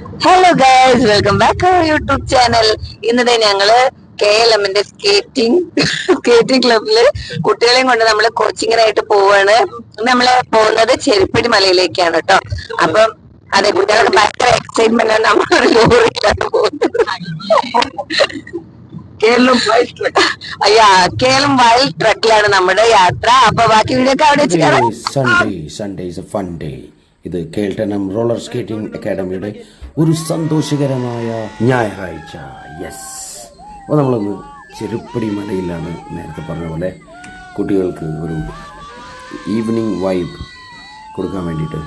Hello guys welcome back our YouTube channel ഇന്നത്തെ ഞങ്ങൾ K L എമ്മിന്റെ സ്കേറ്റിംഗ് സ്കേറ്റിംഗ് ക്ലബിൽ കുട്ടികളെയും കൊണ്ട് നമ്മൾ കോച്ചിങ്ങിനായിട്ട് പോവാണ്. നമ്മൾ പോകുന്നത് ചെരുപ്പടി മലയിലേക്കാണ് കേട്ടോ അപ്പം അതെ കുട്ടികൾക്ക് ഭയങ്കര എക്സൈറ്റ്മെന്റ് ആണ് നമ്മൾ ലോറിയിലാണ് പോകുന്നത്. കേരളം അയ്യാ കേരളം വൈൽഡ് ട്രക്കിലാണ് നമ്മുടെ യാത്ര. അപ്പൊ ബാക്കി വീഡിയോ ഒക്കെ അവിടെ വെച്ച് സൺഡേ സൺഡേ ഫൺ ഡേ ഇത് കേൾട്ടനം റോളർ സ്കേറ്റിംഗ് അക്കാഡമിയുടെ ഒരു സന്തോഷകരമായ ഞായറാഴ്ച. യെസ് അപ്പോൾ നമ്മളൊന്ന് ചെരുപ്പടി മലയിലാണ് നേരത്തെ പറഞ്ഞ പോലെ കുട്ടികൾക്ക് ഒരു ഈവനിങ് വൈബ് കൊടുക്കാൻ വേണ്ടിയിട്ട്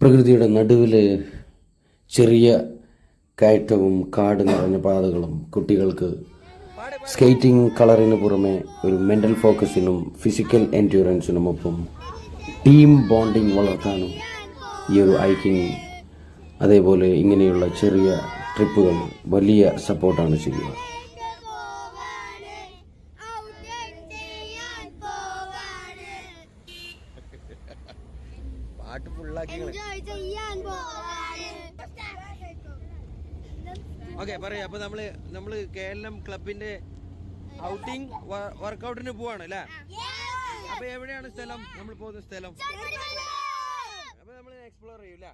പ്രകൃതിയുടെ നടുവിൽ ചെറിയ കയറ്റവും കാട് നിറഞ്ഞ പാതകളും കുട്ടികൾക്ക് സ്കേറ്റിംഗ് കളറിന് പുറമെ ഒരു മെന്റൽ ഫോക്കസിനും ഫിസിക്കൽ എൻഡ്യൂറൻസിനുമൊപ്പം ടീം ബോണ്ടിങ് വളർത്താനും ഈ ഒരു ഹൈക്കിംഗ് അതേപോലെ ഇങ്ങനെയുള്ള ചെറിയ ട്രിപ്പുകൾ വലിയ സപ്പോർട്ടാണ് ചെയ്യുക. പാട്ട് ഫുള്ളാക്കി ഓക്കെ പറയാം. അപ്പൊ നമ്മൾ നമ്മൾ കേരളം ക്ലബിന്റെ ഔട്ടിംഗ് വർക്കൗട്ടിന് പോവാണ് അല്ലേ? അപ്പൊ എവിടെയാണ് സ്ഥലം? നമ്മൾ പോകുന്ന സ്ഥലം? നമ്മൾ എക്സ്പ്ലോർ ചെയ്യൂല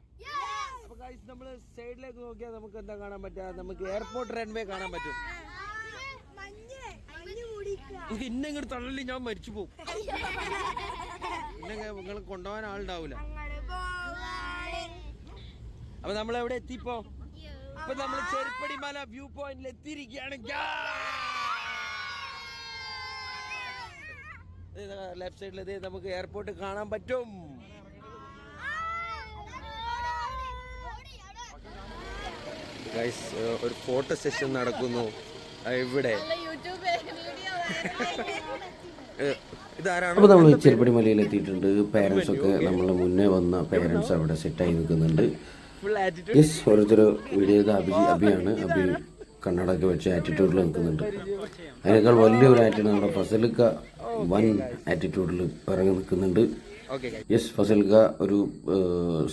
അപ്പൊ ഗൈസ് നമ്മൾ സൈഡിലേക്ക് നോക്കിയാൽ നമുക്ക് എന്താ കാണാൻ പറ്റുക? നമുക്ക് എയർപോർട്ട് റൺവേ കാണാൻ പറ്റും. ഇത് ഇന്നെ ഇങ്ങോട്ട് തള്ളി ഞാൻ മരിച്ചു പോകും പിന്നെ നിങ്ങൾ കൊണ്ടുപോകാൻ ആളുണ്ടാവൂല. അപ്പൊ നമ്മൾ എവിടെ എത്തിപ്പോ ഇപ്പൊ നമ്മൾ ചെരുപ്പടി മല വ്യൂ പോയിന്റിൽ എത്തിയിരിക്കുകയാണ്. ലെഫ്റ്റ് സൈഡിൽ നമുക്ക് എയർപോർട്ട് കാണാൻ പറ്റും. ഗൈസ് ഒരു ഫോട്ടോ സെഷൻ നടക്കുന്നു. ഇവിടെ അപ്പൊ അപ്പോൾ നമ്മൾ ചെറുപ്പടി മലയിൽ എത്തിയിട്ടുണ്ട്. പേരൻസ് ഒക്കെ നമ്മൾ മുന്നേ വന്ന പേരൻസ് അവിടെ സെറ്റായി നിൽക്കുന്നുണ്ട്. യെസ് ഓരോരുത്തർ വീഡിയോ ചെയ്ത അഭി അഭിയാണ്. അഭി കണ്ണടൊക്കെ വെച്ച് ആറ്റിറ്റ്യൂഡിൽ നിൽക്കുന്നുണ്ട്. അതിനേക്കാൾ വലിയൊരു ആറ്റിറ്റ്യൂഡ് നമ്മുടെ ഫസലിക്ക വൻ ആറ്റിറ്റ്യൂഡിൽ പിറങ്ങി നിൽക്കുന്നുണ്ട്. ഓക്കെ യെസ് ഫസലിക്ക ഒരു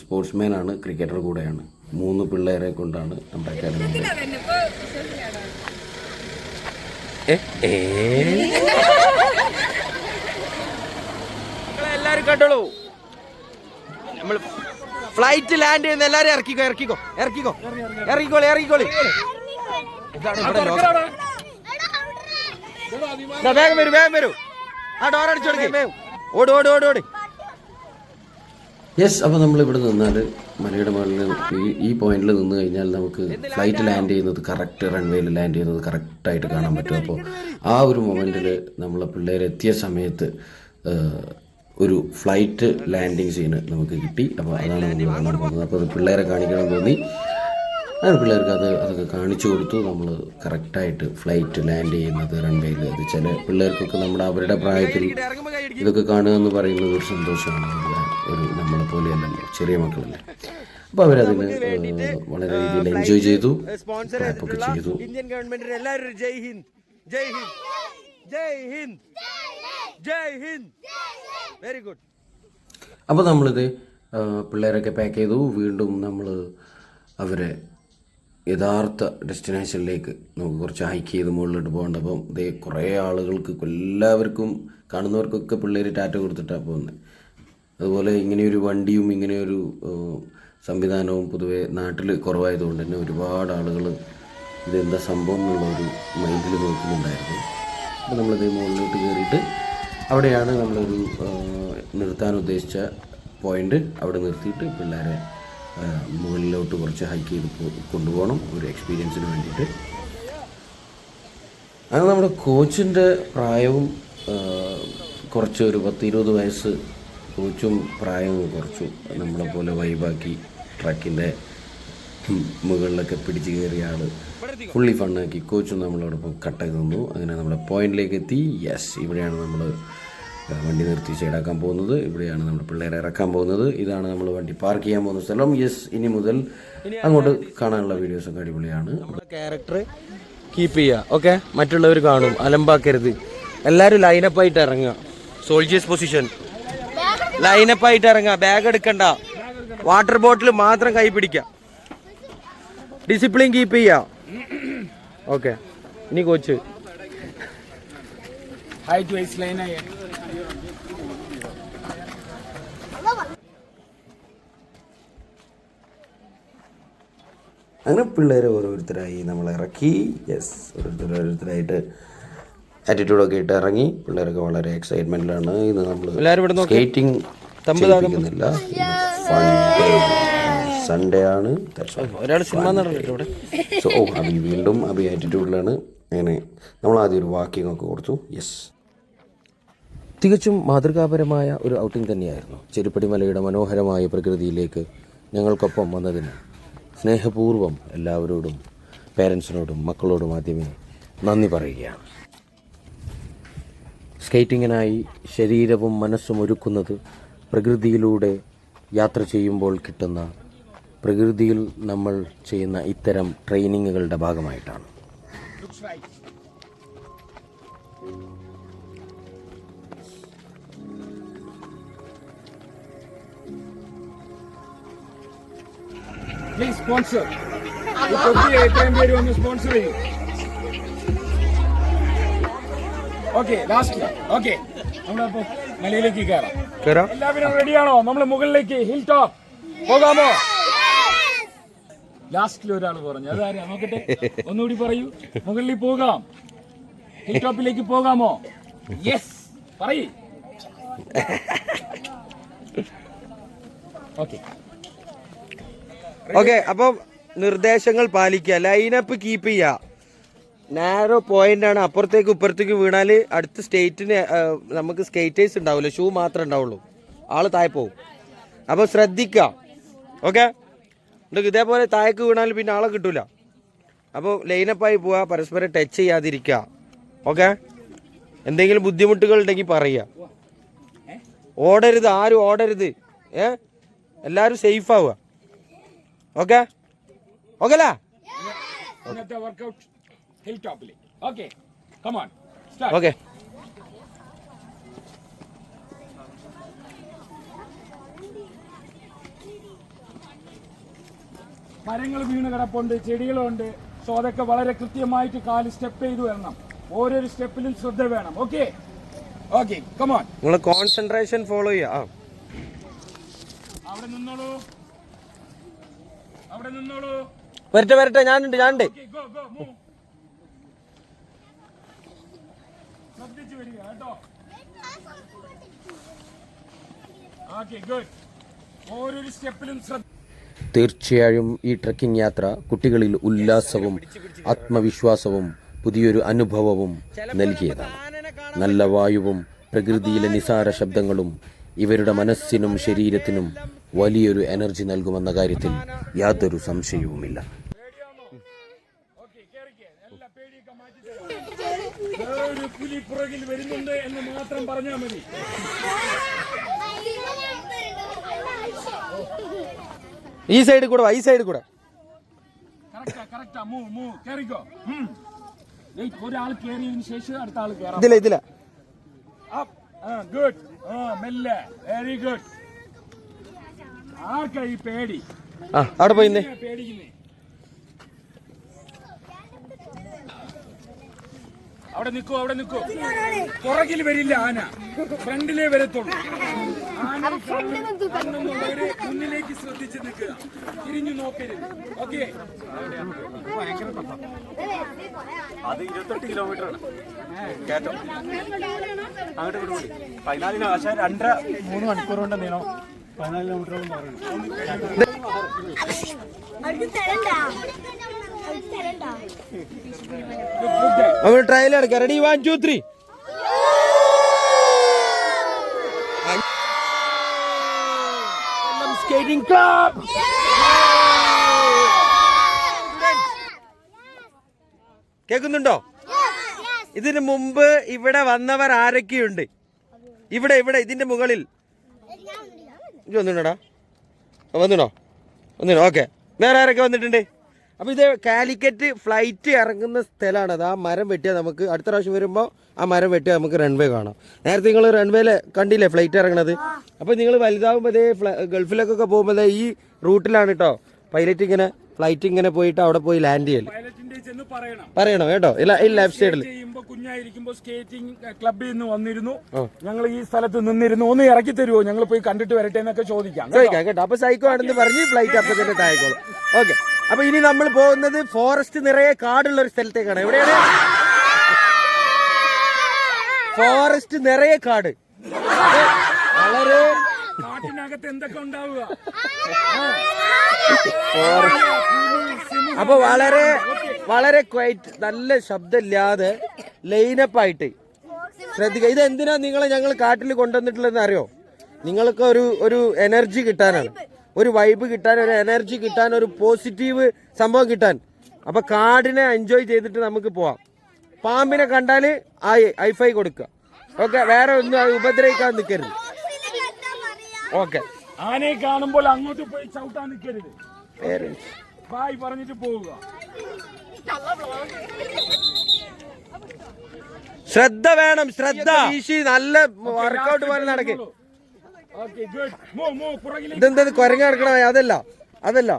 സ്പോർട്സ്മാൻ ആണ് ക്രിക്കറ്റർ കൂടെയാണ്. മൂന്ന് പിള്ളേരെ കൊണ്ടാണ് നമ്മുടെ അക്കാദമി എല്ലാരും കേട്ടോളൂ. നമ്മൾ ഫ്ലൈറ്റ് ലാൻഡ് ചെയ്യുന്ന എല്ലാരും ഇറക്കിക്കോ ഇറക്കിക്കോ ഇറക്കിക്കോ. ഇറക്കിക്കോളി ഇറക്കിക്കോളി വേഗം വരൂ വേഗം വരൂ. ആ ഡോർ അടിച്ചു കൊടുക്കേ ഓട് ഓട് ഓട് ഓട്. യെസ് അപ്പോൾ നമ്മൾ ഇവിടെ നിന്നാൽ മലയുടെ മുകളിൽ ഈ ഈ പോയിന്റിൽ നിന്ന് കഴിഞ്ഞാൽ നമുക്ക് ഫ്ലൈറ്റ് ലാൻഡ് ചെയ്യുന്നത് കറക്റ്റ് റൺവേയിൽ ലാൻഡ് ചെയ്യുന്നത് കറക്റ്റായിട്ട് കാണാൻ പറ്റും. അപ്പോൾ ആ ഒരു മൊമെന്റിൽ നമ്മളെ പിള്ളേർ എത്തിയ സമയത്ത് ഒരു ഫ്ലൈറ്റ് ലാൻഡിങ് സീന് നമുക്ക് കിട്ടി. അപ്പോൾ അതാണ് നമ്മൾ കാണാൻ പോകുന്നത്. അപ്പോൾ അത് പിള്ളേരെ കാണിക്കണം തോന്നി. അങ്ങനെ പിള്ളേർക്ക് അത് അതൊക്കെ കാണിച്ചു കൊടുത്തു. നമ്മൾ കറക്റ്റായിട്ട് ഫ്ലൈറ്റ് ലാൻഡ് ചെയ്യുന്നത് റൺവേയിൽ അത് ചില പിള്ളേർക്കൊക്കെ നമ്മുടെ അവരുടെ പ്രായത്തിൽ ഇതൊക്കെ കാണുക എന്ന് പറയുന്നത് ഒരു സന്തോഷമാണ്. ഒരു നമ്മളെ പോലെയല്ലല്ലോ ചെറിയ മക്കളല്ലേ. അപ്പോൾ അവരതിന് വളരെ രീതിയിൽ എൻജോയ് ചെയ്തു ഒക്കെ ചെയ്തു. ഇന്ത്യൻ ഗവൺമെന്റിന് എല്ലാവരും ജയ് ഹിന്ദ് ജയ് ഹിന്ദ് ജയ് ഹിന്ദ് ജയ് ഹിന്ദ്. വെരി ഗുഡ് അപ്പോൾ നമ്മളിത് പിള്ളേരൊക്കെ പാക്ക് ചെയ്തു. വീണ്ടും നമ്മൾ അവരെ യഥാർത്ഥ ഡെസ്റ്റിനേഷനിലേക്ക് നമുക്ക് കുറച്ച് ഹൈക്ക് ചെയ്ത് മുകളിലോട്ട് പോകേണ്ട. അപ്പം ഇതേ കുറേ ആളുകൾക്ക് എല്ലാവർക്കും കാണുന്നവർക്കൊക്കെ പിള്ളേർ ടാറ്റ കൊടുത്തിട്ടാണ് പോകുന്നത് അതുപോലെ ഇങ്ങനെയൊരു വണ്ടിയും ഇങ്ങനെയൊരു സംവിധാനവും പൊതുവെ നാട്ടിൽ കുറവായതുകൊണ്ട് തന്നെ ഒരുപാട് ആളുകൾ ഇതെന്താ സംഭവം എന്നുള്ള ഒരു മൈൻഡിൽ നോക്കുന്നുണ്ടായിരുന്നു. അപ്പോൾ നമ്മളിത് മുകളിലോട്ട് കയറിയിട്ട് അവിടെയാണ് നമ്മളൊരു നിർത്താൻ ഉദ്ദേശിച്ച പോയിന്റ് അവിടെ നിർത്തിയിട്ട് പിള്ളേരെ മുകളിലോട്ട് കുറച്ച് ഹൈക്ക് ചെയ്ത് കൊണ്ടുപോകണം. ഒരു എക്സ്പീരിയൻസിന് വേണ്ടിയിട്ട്. അത് നമ്മുടെ കോച്ചിന്റെ പ്രായവും കുറച്ച് ഒരു പത്ത് ഇരുപത് വയസ്സ് കോച്ചും പ്രായവും കുറച്ചു. നമ്മളെപ്പോലെ വൈബാക്കി ട്രക്കിന്റെ മുകളിലൊക്കെ പിടിച്ചു കയറിയ ആൾ ഫുള്ളി ഫണ്ണാക്കി കോച്ചും നമ്മളോടൊപ്പം കട്ടക്ക് നിന്നു. അങ്ങനെ നമ്മുടെ പോയിന്റിലേക്ക് എത്തി. യെസ് ഇവിടെയാണ് നമ്മൾ വണ്ടി നിർത്തി സൈഡാക്കാൻ പോകുന്നത്. ഇവിടെയാണ് നമ്മുടെ പിള്ളേരെ ഇറക്കാൻ പോകുന്നത്. ഇതാണ് നമ്മൾ വണ്ടി പാർക്ക് ചെയ്യാൻ പോകുന്ന സ്ഥലം. യെസ് ഇനി മുതൽ അങ്ങോട്ട് കാണാനുള്ള വീഡിയോസൊക്കെ അടിപൊളിയാണ്. നമ്മുടെ ക്യാരക്ടർ കീപ്പ് ചെയ്യുക ഓക്കെ മറ്റുള്ളവർ കാണും. അലമ്പാക്കരുത്. എല്ലാവരും ലൈനപ്പ് ആയിട്ട് ഇറങ്ങുക. സോൾജിയേഴ്സ് പൊസിഷൻ ലൈനപ്പ് ആയിട്ട് ഇറങ്ങുക. ബാഗ് എടുക്കണ്ട. വാട്ടർ ബോട്ടിൽ മാത്രം കൈ പിടിക്കുക. ഡിസിപ്ലിൻ കീപ്പ് ചെയ്യുക ഓക്കെ ഇനി കോച്ച്. ഹൈറ്റ് വൈസ് line അങ്ങനെ പിള്ളേരെ ഓരോരുത്തരായി നമ്മൾ ഇറക്കി. യെസ് ഓരോരുത്തർ ഓരോരുത്തരായിട്ട് ആറ്റിറ്റ്യൂഡൊക്കെ ഇട്ട് ഇറങ്ങി. പിള്ളേരൊക്കെ വളരെ എക്സൈറ്റ്മെന്റിലാണ് ഇന്ന് നമ്മൾ. സ്കേറ്റിംഗ് ചെയ്യിപ്പിക്കുന്നില്ല. സൺഡേ ആണ്. സോ ഓ അബി വീണ്ടും അബി ആറ്റിറ്റ്യൂഡിലാണ് അങ്ങനെ നമ്മൾ ആദ്യം ഒരു വാക്കിംഗ് ഒക്കെ കൊടുത്തു. യെസ് തികച്ചും മാതൃകാപരമായ ഒരു ഔട്ടിംഗ് തന്നെയായിരുന്നു. ചെരുപ്പടിമലയുടെ മനോഹരമായ പ്രകൃതിയിലേക്ക് ഞങ്ങൾക്കൊപ്പം വന്നതിന്. സ്നേഹപൂർവം എല്ലാവരോടും പേരൻസിനോടും മക്കളോടും ആദ്യമേ നന്ദി പറയുകയാണ്. സ്കേറ്റിങ്ങിനായി ശരീരവും മനസ്സും ഒരുക്കുന്നത് പ്രകൃതിയിലൂടെ യാത്ര ചെയ്യുമ്പോൾ കിട്ടുന്ന പ്രകൃതിയിൽ നമ്മൾ ചെയ്യുന്ന ഇത്തരം ട്രെയിനിങ്ങുകളുടെ ഭാഗമായിട്ടാണ്. പ്ലീസ് സ്പോൺസർ ഈ തൊപ്പിയെ ഇത്രയും പേര് വന്ന് സ്പോൺസർ ചെയ്യും ഓക്കെ ലാസ്റ്റ് ഓക്കെ നമ്മളപ്പോ മലയിലേക്ക് കയറാം കയറാം എല്ലാവരും റെഡിയാണോ നമ്മൾ മുകളിലേക്ക് ഹിൽ ടോപ്പ് പോകാമോ? ലാസ്റ്റിൽ ഒരാൾ പറഞ്ഞു. അതാരാ നോക്കട്ടെ. ഒന്നുകൂടി പറയൂ. മുകളിൽ പോകാം. ഹിൽ ടോപ്പിലേക്ക് പോകാമോ? യെസ് പറയ്. ഓക്കെ ഓക്കെ അപ്പം നിർദ്ദേശങ്ങൾ പാലിക്കുക ലൈനപ്പ് കീപ്പ് ചെയ്യുക. നാരോ പോയിന്റ് ആണ് അപ്പുറത്തേക്ക് ഇപ്പുറത്തേക്ക് വീണാൽ അടുത്ത സ്റ്റേറ്റിന് നമുക്ക് സ്കേറ്റേഴ്സ് ഉണ്ടാവില്ല ഷൂ മാത്രമേ ഉണ്ടാവുള്ളൂ. ആൾ താഴെ പോവും അപ്പോൾ ശ്രദ്ധിക്കുക ഓക്കെ എന്നിട്ട് ഇതേപോലെ താഴേക്ക് വീണാൽ പിന്നെ ആളെ കിട്ടൂല. അപ്പോൾ ലൈനപ്പായി പോവുക പരസ്പരം ടച്ച് ചെയ്യാതിരിക്കുക ഓക്കെ എന്തെങ്കിലും ബുദ്ധിമുട്ടുകൾ ഉണ്ടെങ്കിൽ പറയുക. ഓടരുത് ആരും ഓടരുത് ഏ? എല്ലാവരും സേഫ് ആവുക. ഓക്കെ? ഓക്കെ അല്ല ഓക്കെ. മരങ്ങൾ വീണ് കിടപ്പുണ്ട് ചെടികളുണ്ട്. സോ അതൊക്കെ വളരെ കൃത്യമായിട്ട് കാൽ സ്റ്റെപ്പ് ചെയ്ത് വരണം. ഓരോ സ്റ്റെപ്പിലും ശ്രദ്ധ വേണം. ഓക്കെ? ഓക്കെ കമോൺ നിങ്ങൾ കോൺസെൻട്രേഷൻ ഫോളോ ചെയ്യാം. അവിടെ നിന്നോളൂ. വരട്ടെ വരട്ടെ ഞാനുണ്ട് ഞാനുണ്ട്. തീർച്ചയായും ഈ ട്രക്കിംഗ് യാത്ര കുട്ടികളിൽ ഉല്ലാസവും ആത്മവിശ്വാസവും പുതിയൊരു അനുഭവവും നൽകിയതാണ്. നല്ല വായുവും പ്രകൃതിയിലെ നിസാര ശബ്ദങ്ങളും ഇവരുടെ മനസ്സിനും ശരീരത്തിനും വലിയൊരു എനർജി നൽകുമെന്ന കാര്യത്തിൽ യാതൊരു സംശയവുമില്ല. ഓക്കെ കേറിക്കേ എല്ലാ പേടിയൊക്കെ മാറ്റി തരാം ഒരു പുലി പുറകിൽ വരുന്നുണ്ട് എന്ന് മാത്രം പറഞ്ഞാൽ മതി. ഈ സൈഡ് കൂടെ വാ, ഈ സൈഡ് കൂടെ. ഒരാൾ കേറിയതിനു ശേഷം അടുത്ത ആൾ കേറാം. ഇതില ഇതില. അപ്പ് ആ ഗുഡ് ആ മെല്ലെ. വെരി ഗുഡ് ആർക്കാ ഈ പേടി? ആ അവിടെ പോയിന്നേ പേടിക്കുന്നേ? അവിടെ നിൽക്കൂ അവിടെ നിൽക്കൂ പുറകിൽ വരില്ല ആന. ഫ്രണ്ടിലേ വരത്തുള്ളൂ. ആന മുന്നിലേക്ക് ശ്രദ്ധിച്ച് നിൽക്കുക. തിരിഞ്ഞു നോക്കരുത്. ഓക്കെ? അത് ഇരുപത്തെട്ട് കിലോമീറ്റർ ആണ്. കേട്ടോ അങ്ങോട്ട് കൂടി പതിനാലിന് ആശാൻ രണ്ടര മൂന്ന് മണിക്കൂർ കൊണ്ട് നീളം. പതിനാല് കിലോമീറ്ററോളം പറയുന്നു നമ്മൾ ട്രയൽ അടക്കാം ready one two three skating club കേൾക്കുന്നുണ്ടോ? ഇതിന് മുമ്പ് ഇവിടെ വന്നവർ ആരൊക്കെയുണ്ട്? ഇവിടെ ഇവിടെ ഇതിന്റെ മുകളിൽ. വന്നിട്ടുണ്ടോ? വന്നിട്ടോ വന്നിട്ടോ ഓക്കെ വേറെ ആരൊക്കെ വന്നിട്ടുണ്ട്? അപ്പൊ ഇത് കാലിക്കറ്റ് ഫ്ലൈറ്റ് ഇറങ്ങുന്ന സ്ഥലമാണ്. അത് ആ മരം വെട്ടിയാൽ നമുക്ക് അടുത്ത പ്രാവശ്യം വരുമ്പോൾ ആ മരം വെട്ടിയാൽ നമുക്ക് റൺവേ കാണാം. നേരത്തെ നിങ്ങൾ റൺവേയിൽ കണ്ടില്ലേ ഫ്ലൈറ്റ് ഇറങ്ങണത്? അപ്പൊ നിങ്ങൾ വലുതാവുമ്പോൾ ഇതേ ഫ്ല- ഗൾഫിലേക്കൊക്കെ പോകുമ്പോൾ ഈ റൂട്ടിലാണ് കേട്ടോ പൈലറ്റ് ഇങ്ങനെ ഫ്ലൈറ്റ് ഇങ്ങനെ പോയിട്ട് അവിടെ പോയി ലാൻഡ് ചെയ്യൽ. പറയണം. കേട്ടോ. ഇല്ല ഈ ലെഫ്റ്റ് സൈഡിൽ ചെയ്യുമ്പോ കുഞ്ഞായിരിക്കുമ്പോ സ്കേറ്റിംഗ് ക്ലബിൽ നിന്ന് വന്നിരുന്നു. ഞങ്ങൾ ഈ സ്ഥലത്ത് നിന്നിരുന്നു. ഒന്ന് ഇറക്കി തരുമോ ഞങ്ങൾ പോയി കണ്ടിട്ട് വരട്ടെ എന്നൊക്കെ ചോദിക്കാം. കേട്ടോ? ചോദിക്കാം കേട്ടോ. അപ്പൊ സൈക്കോ ആണെന്ന് പറഞ്ഞ് ഫ്ലൈറ്റ് അപ്പൊ തന്നെ താഴേക്കോളും ഓക്കെ അപ്പൊ ഇനി നമ്മൾ പോകുന്നത് ഫോറസ്റ്റ് നിറയെ കാടുള്ള ഒരു സ്ഥലത്തേക്കാണ്. എവിടെയാണ്? ഫോറസ്റ്റ് നിറയെ കാട്. വളരെ കാട്ടിനകത്ത് എന്തൊക്കെ ഉണ്ടാവുക? അപ്പൊ വളരെ വളരെ ക്വൈറ്റ് നല്ല ശബ്ദമില്ലാതെ ലൈനപ്പ് ആയിട്ട് ശ്രദ്ധിക്കുക ഇത് എന്തിനാ നിങ്ങളെ ഞങ്ങൾ കാട്ടിൽ കൊണ്ടുവന്നിട്ടുള്ളതെന്ന് അറിയോ? നിങ്ങൾക്ക് ഒരു ഒരു എനർജി കിട്ടാനാണ്. ഒരു വൈബ് കിട്ടാൻ ഒരു എനർജി കിട്ടാൻ ഒരു പോസിറ്റീവ് സംഭവം കിട്ടാൻ. അപ്പൊ കാടിനെ എൻജോയ് ചെയ്തിട്ട് നമുക്ക് പോവാം. പാമ്പിനെ കണ്ടാൽ ആയി ഐഫൈ കൊടുക്കുക. ഓക്കെ വേറെ ഒന്നും ഉപദ്രവിക്കാൻ നിൽക്കരുത്. ഓക്കെ ആനയെ കാണുമ്പോൾ അങ്ങോട്ട് പോയി ചവിട്ടാൻ നിൽക്കരുത്. ബായ് പറഞ്ഞിട്ട് പോവുക. ശ്രദ്ധ വേണം ശ്രദ്ധ. ഈശി നല്ല വർക്കൗട്ട് പോലെ നടക്കേ. ഇതെന്താ കുരങ്ങ കിടക്കണ അതല്ല അതല്ല.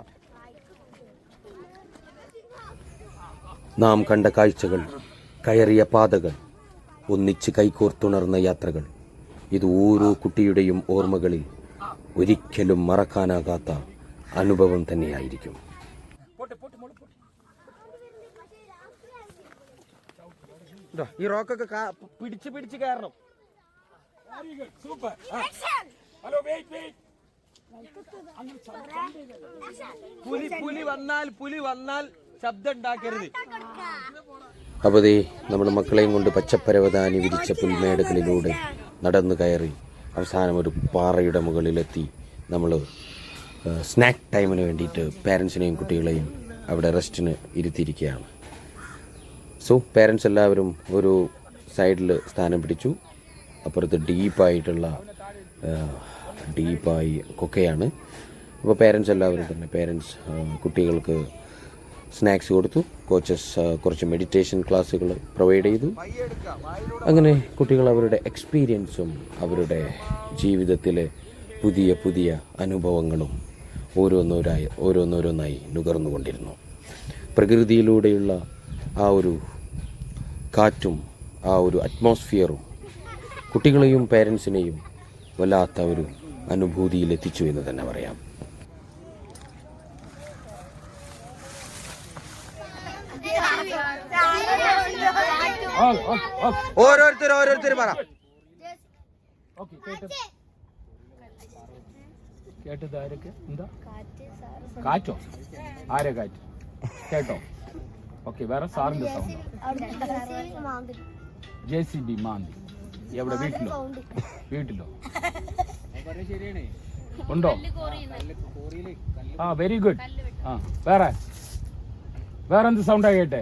നാം കണ്ട കാഴ്ചകൾ കയറിയ പാതകൾ ഒന്നിച്ച് കൈകോർത്തുണർന്ന യാത്രകൾ. ഇത് ഓരോ കുട്ടിയുടെയും ഓർമ്മകളിൽ ഒരിക്കലും മറക്കാനാകാത്ത അനുഭവം തന്നെയായിരിക്കും. ഈ റോക്കൊക്കെ പിടിച്ച് പിടിച്ച് കയറണം. Very good super hello wait wait പുലി പുലി വന്നാൽ പുലി വന്നാൽ ശബ്ദം ഉണ്ടാക്കരുത് അപ്പോൾ ദേ നമ്മുടെ മക്കളെയും കൊണ്ട് പച്ചപ്പരവതാനി വിരിച്ച പുൽമേടുകളിലൂടെ നടന്നു കയറി അവസാനം ഒരു പാറയുടെ മുകളിലെത്തി നമ്മൾ സ്നാക്ക് ടൈമിന് വേണ്ടിയിട്ട് പാരൻസിനെയും കുട്ടികളെയും അവിടെ റെസ്റ്റിന് ഇരുത്തിയിരിക്കുകയാണ്. സോ പാരൻസ് എല്ലാവരും ഒരു സൈഡിൽ സ്ഥാനം പിടിച്ചു. അപ്പുറത്ത് ഡീപ്പായിട്ടുള്ള ഡീപ്പായി കൊക്കയാണ്. അപ്പോൾ പേരൻസ് എല്ലാവരും തന്നെ പേരൻസ് കുട്ടികൾക്ക് സ്നാക്സ് കൊടുത്തു. കോച്ചസ് കുറച്ച് മെഡിറ്റേഷൻ ക്ലാസ്സുകൾ പ്രൊവൈഡ് ചെയ്തു. അങ്ങനെ കുട്ടികൾ അവരുടെ എക്സ്പീരിയൻസും അവരുടെ ജീവിതത്തിലെ പുതിയ പുതിയ അനുഭവങ്ങളും ഓരോന്നോരായി ഓരോന്നോരോന്നായി നുകർന്നുകൊണ്ടിരുന്നു. പ്രകൃതിയിലൂടെയുള്ള ആ ഒരു കാറ്റും ആ ഒരു അറ്റ്മോസ്ഫിയറും കുട്ടികളെയും പേരൻസിനെയും വല്ലാത്ത ഒരു അനുഭൂതിയിലെത്തിച്ചു എന്ന് തന്നെ പറയാം. ഓരോരുത്തർ ഓരോരുത്തർ പറ. കേട്ടത് ആരൊക്കെ? എന്താ? കാറ്റോ? ആരെ കാറ്റ്? കേട്ടോ. ഓക്കെ വേറെ സാറിന്റെ സൗണ്ട് ജെ സി ബി മാന്തി. എവിടെ? വീട്ടിലോ? വീട്ടിലോ? ഉണ്ടോ? ആ വെരി ഗുഡ് ആ വേറെ? വേറെ എന്ത് സൗണ്ടാ കേട്ടെ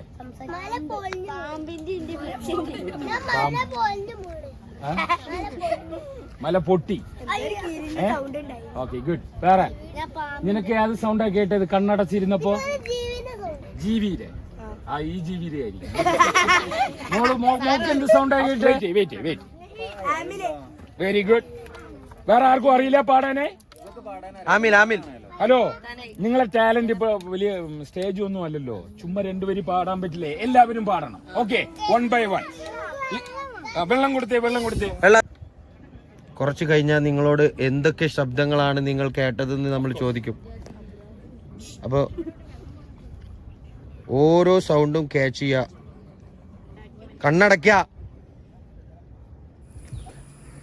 മല പൊട്ടി. ഓക്കെ ഗുഡ് വേറെ? നിനക്ക് ഏത് സൗണ്ടാ കേട്ടത്? കണ്ണടച്ചിരുന്നപ്പോ. ജീവിയിലെ ആ. ഈ ജീവിയിലെ ആയിരിക്കും. മോൾ മോക്ക് എന്ത് സൗണ്ടാ കേട്ടത്? വെയിറ്റ് വെയിറ്റ് വെരി ഗുഡ് വേറെ ആർക്കും അറിയില്ല പാടാനേ? ആമിൽ ആമിൽ. ഹലോ നിങ്ങളെ ടാലന്റ് ഇപ്പൊ വലിയ സ്റ്റേജ് ഒന്നും അല്ലല്ലോ. ചുമ്മാ രണ്ടുപേരും പാടാൻ പറ്റില്ലേ? എല്ലാവരും പാടണം. ഓക്കെ വൺ ബൈ വൺ വെള്ളം കൊടുത്തേ വെള്ളം കൊടുത്തേ. വെള്ളം. കുറച്ച് കഴിഞ്ഞാൽ നിങ്ങളോട് എന്തൊക്കെ ശബ്ദങ്ങളാണ് നിങ്ങൾ കേട്ടതെന്ന് നമ്മൾ ചോദിക്കും. അപ്പോൾ ഓരോ സൗണ്ടും ക്യാച്ച് ചെയ്യുക കണ്ണടയ്ക്ക.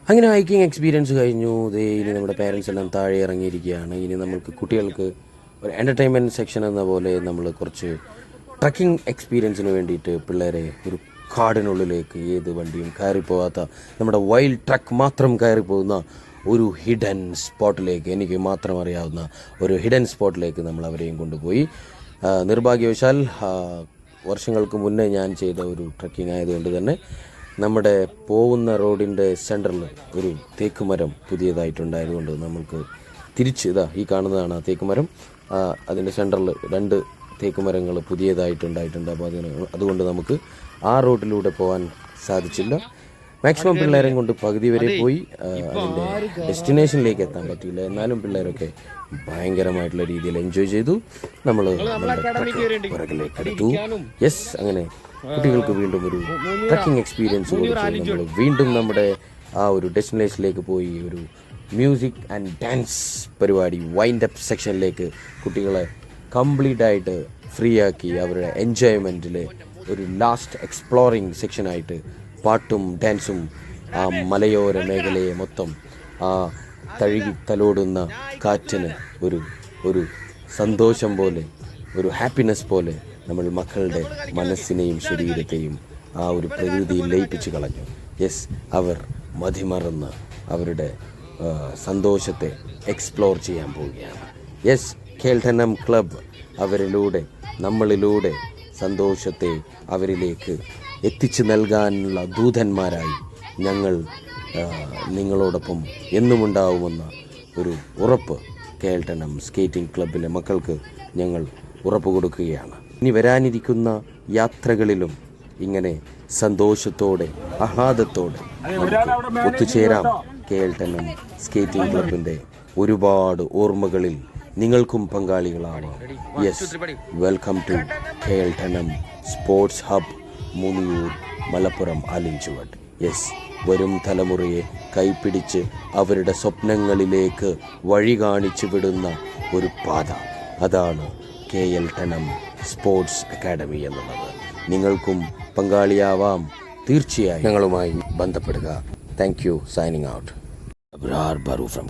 അങ്ങനെ ഹൈക്കിംഗ് എക്സ്പീരിയൻസ് കഴിഞ്ഞു. ദേ ഇനി നമ്മുടെ പേരൻസ് എല്ലാം താഴെ ഇറങ്ങിയിരിക്കുകയാണ്. ഇനി നമ്മൾക്ക് കുട്ടികൾക്ക് ഒരു എന്റർടൈൻമെന്റ് സെക്ഷൻ എന്ന പോലെ നമ്മൾ കുറച്ച് ട്രക്കിംഗ് എക്സ്പീരിയൻസിന് വേണ്ടിയിട്ട് പിള്ളേരെ ഒരു കാടിനുള്ളിലേക്ക് ഏത് വണ്ടിയും കയറി പോകാത്ത നമ്മുടെ വൈൽഡ് ട്രക്ക് മാത്രം കയറിപ്പോകുന്ന ഒരു ഹിഡൻ സ്പോട്ടിലേക്ക് എനിക്ക് മാത്രം അറിയാവുന്ന ഒരു ഹിഡൻ സ്പോട്ടിലേക്ക് നമ്മൾ അവരെയും കൊണ്ടുപോയി. നിർഭാഗ്യവശാൽ വർഷങ്ങൾക്ക് മുന്നേ ഞാൻ ചെയ്ത ഒരു ട്രക്കിംഗ് ആയതുകൊണ്ട് തന്നെ നമ്മുടെ പോകുന്ന റോഡിന്റെ സെന്ററിൽ ഒരു തേക്ക് മരം പുതിയതായിട്ടുണ്ടായതുകൊണ്ട് നമ്മൾക്ക് തിരിച്ച് ഇതാ ഈ കാണുന്നതാണ് ആ തേക്ക് മരം അതിന്റെ സെന്ററിൽ രണ്ട് തേക്കുമരങ്ങൾ പുതിയതായിട്ടുണ്ടായിട്ടുണ്ട്. അപ്പോൾ അതിന് അതുകൊണ്ട് നമുക്ക് ആ റോഡിലൂടെ പോകാൻ സാധിച്ചില്ല. മാക്സിമം പിള്ളേരെ കൊണ്ട് പകുതി വരെ പോയി അതിന്റെ ഡെസ്റ്റിനേഷനിലേക്ക് എത്താൻ പറ്റിയില്ല. എന്നാലും പിള്ളേരൊക്കെ ഭയങ്കരമായിട്ടുള്ള രീതിയിൽ എൻജോയ് ചെയ്തു. നമ്മൾ പുറകിലേക്ക് എടുത്തു. യെസ് അങ്ങനെ കുട്ടികൾക്ക് വീണ്ടും ഒരു ട്രക്കിംഗ് എക്സ്പീരിയൻസ് നമ്മൾ വീണ്ടും നമ്മുടെ ആ ഒരു ഡെസ്റ്റിനേഷനിലേക്ക് പോയി ഒരു മ്യൂസിക് ആൻഡ് ഡാൻസ് പരിപാടി വൈൻഡ് അപ്പ് സെക്ഷനിലേക്ക് കുട്ടികളെ കംപ്ലീറ്റ് ആയിട്ട് ഫ്രീ ആക്കി അവരുടെ എൻജോയ്മെന്റിൽ ഒരു ലാസ്റ്റ് എക്സ്പ്ലോറിങ് സെക്ഷനായിട്ട് പാട്ടും ഡാൻസും ആ മലയോര മേഖലയെ മൊത്തം ആ തഴുകി തലോടുന്ന കാറ്റിന് ഒരു ഒരു സന്തോഷം പോലെ ഒരു ഹാപ്പിനെസ് പോലെ നമ്മൾ മക്കളുടെ മനസ്സിനെയും ശരീരത്തെയും ആ ഒരു പ്രകൃതിയിൽ ലയിപ്പിച്ച് കളഞ്ഞു. യെസ് അവർ മതിമറന്ന് അവരുടെ സന്തോഷത്തെ എക്സ്പ്ലോർ ചെയ്യാൻ പോവുകയാണ്. യെസ് കേൾട്ടനം ക്ലബ് അവരിലൂടെ നമ്മളിലൂടെ സന്തോഷത്തെ അവരിലേക്ക് എത്തിച്ചു നൽകാനുള്ള ദൂതന്മാരായി ഞങ്ങൾ നിങ്ങളോടൊപ്പം എന്നും ഉണ്ടാവുമെന്ന ഒരു ഉറപ്പ് കേൾട്ടനം സ്കേറ്റിംഗ് ക്ലബിലെ മക്കൾക്ക് ഞങ്ങൾ ഉറപ്പ് കൊടുക്കുകയാണ്. ഇനി വരാനിരിക്കുന്ന യാത്രകളിലും ഇങ്ങനെ സന്തോഷത്തോടെ ആഹ്ലാദത്തോടെ ഒത്തുചേരാം. കേൾട്ടനം സ്കേറ്റിംഗ് ക്ലബിന്റെ ഒരുപാട് ഓർമ്മകളിൽ നിങ്ങൾക്കും പങ്കാളികളാവാം yes welcome to Keltanam sports hub Muniyur Malappuram Alinchuvatt yes വരും തലമുറയെ കൈപ്പിടിച്ച് അവരുടെ സ്വപ്നങ്ങളിലേക്ക് വഴി കാണിച്ചു വിടുന്ന ഒരു പാത. അതാണ് കെ എൽ ടനം സ്പോർട്സ് അക്കാഡമി എന്നുള്ളത്. നിങ്ങൾക്കും പങ്കാളിയാവാം. തീർച്ചയായും ഞങ്ങളുമായി ബന്ധപ്പെടുക. Thank you signing out Abrar Baru from